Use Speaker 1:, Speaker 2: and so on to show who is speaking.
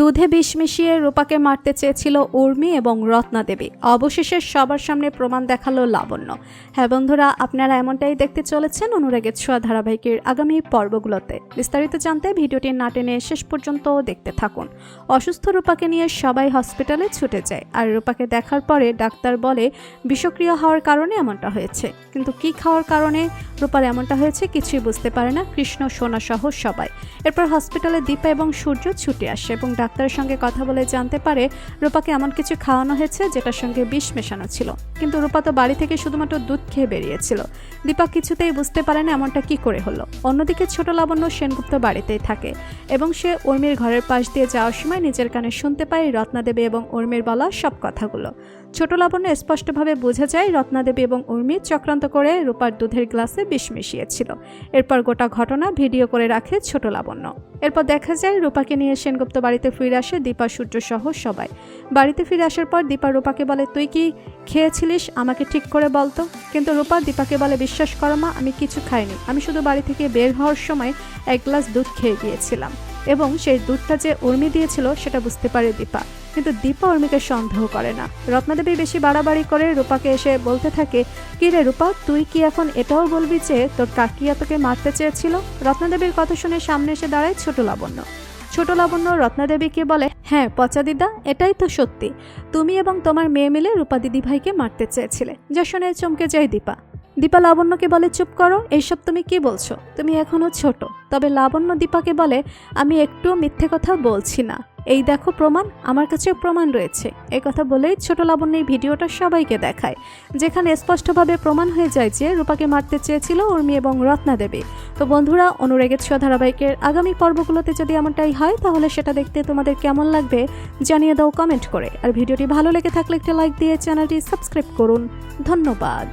Speaker 1: দুধে বিষ মিশিয়ে রূপাকে মারতে চেয়েছিল উর্মি এবং রত্না দেবী। অবশেষে সবার সামনে প্রমাণ দেখাল লাবণ্য। হ্যাঁ বন্ধুরা, আপনারা এমনটাই দেখতে চলেছেন অনুরাগের ছোঁয়া ধারাবাহিকের আগামী পর্বগুলোতে। বিস্তারিত জানতে ভিডিওটি না টেনে শেষ পর্যন্ত দেখতে থাকুন। অসুস্থ রূপাকে নিয়ে সবাই হসপিটালে ছুটে যায়, আর রূপাকে দেখার পরে ডাক্তার বলে, বিষক্রিয়া হওয়ার কারণে এমনটা হয়েছে। কিন্তু কি খাওয়ার কারণে রূপার এমনটা হয়েছে কিছুই বুঝতে পারে না কৃষ্ণ, সোনা সহ সবাই। এরপর হসপিটালে দীপা এবং সূর্য ছুটে আসে এবং ডাক্তারের সঙ্গে কথা বলে জানতে পারে রূপাকে এমন কিছু খাওয়ানো হয়েছে যেটার সঙ্গে বিষ মেশানো ছিল। কিন্তু রূপা তো বাড়ি থেকে শুধুমাত্র দুধ খেয়ে বেরিয়েছিল। দীপা কিছুতেই বুঝতে পারে না এমনটা কি করে হলো। অন্যদিকে ছোট লাবণ্য সেনগুপ্ত বাড়িতেই থাকে এবং সে উর্মির ঘরের পাশ দিয়ে যাওয়ার সময় নিজের কানে শুনতে পায় রত্নাদেবী এবং উর্মির বলা সব কথাগুলো। ছোট লাবণ্য স্পষ্টভাবে বোঝা যায় রত্নাদেবী এবং উর্মি চক্রান্ত করে রূপার দুধের গ্লাসে বিষ মিশিয়েছিল। এরপর গোটা ঘটনা ভিডিও করে রাখে ছোট লাবণ্য। এরপর দেখা যায় রূপাকে নিয়ে সেনগুপ্ত বাড়িতে ফিরে আসে দীপা সূর্য সহ সবাই। বাড়িতে ফিরে আসার পর দীপা রূপাকে বলে, তুই কি খেয়েছিলিস? আমাকে ঠিক করে বলতো কিন্তু রূপা দীপাকে বলে, বিশ্বাস করো মা, আমি কিছু খাইনি। আমি শুধু বাড়ি থেকে বের হওয়ার সময় এক গ্লাস দুধ খেয়ে গিয়েছিলাম। এবং সেই দুধটা যে উর্মি দিয়েছিল, সেটা বুঝতে পারে দীপা। কিন্তু দীপা উর্মিকে সন্দেহ করে না। রত্নাদেবী বেশি বাড়াবাড়ি করে রূপাকে এসে বলতে থাকে, কি রে রূপা, তুই কি এখন এটাও বলবি যে তোর কাকিয়া তোকে মারতে চেয়েছিল? রত্নাদেবীর কথা শুনে সামনে এসে দাঁড়ায় ছোট লাবণ্য। ছোট লাবণ্য রত্নাদেবীকে বলে হ্যাঁ পচা দিদা, এটাই তো সত্যি। তুমি এবং তোমার মেয়ে মিলে রূপা দিদি ভাইকে মারতে চেয়েছিলে। যা শুনে চমকে যায় দীপা। দীপা লাবণ্যকে বলে, চুপ করো এইসব তুমি কি বলছো? তুমি এখনও ছোট। তবে লাবণ্য দীপাকে বলে, আমি একটুও মিথ্যে কথা বলছি না। এই দেখো প্রমাণ, আমার কাছে প্রমাণ রয়েছে। এই কথা বলেই ছোট লাবণ্য এই ভিডিওটা সবাইকে দেখায়, যেখানে স্পষ্টভাবে প্রমাণ হয়ে যায় যে রূপাকে মারতে চেয়েছিল উর্মি এবং রত্না দেবী। তো বন্ধুরা, অনুরাগের ছোঁয়া ধারাবাহিকের আগামী পর্বগুলোতে যদি এমনটাই হয়, তাহলে সেটা দেখতে তোমাদের কেমন লাগবে জানিয়ে দাও কমেন্ট করে। আর ভিডিওটি ভালো লেগে থাকলে একটা লাইক দিয়ে চ্যানেলটি সাবস্ক্রাইব করুন। ধন্যবাদ।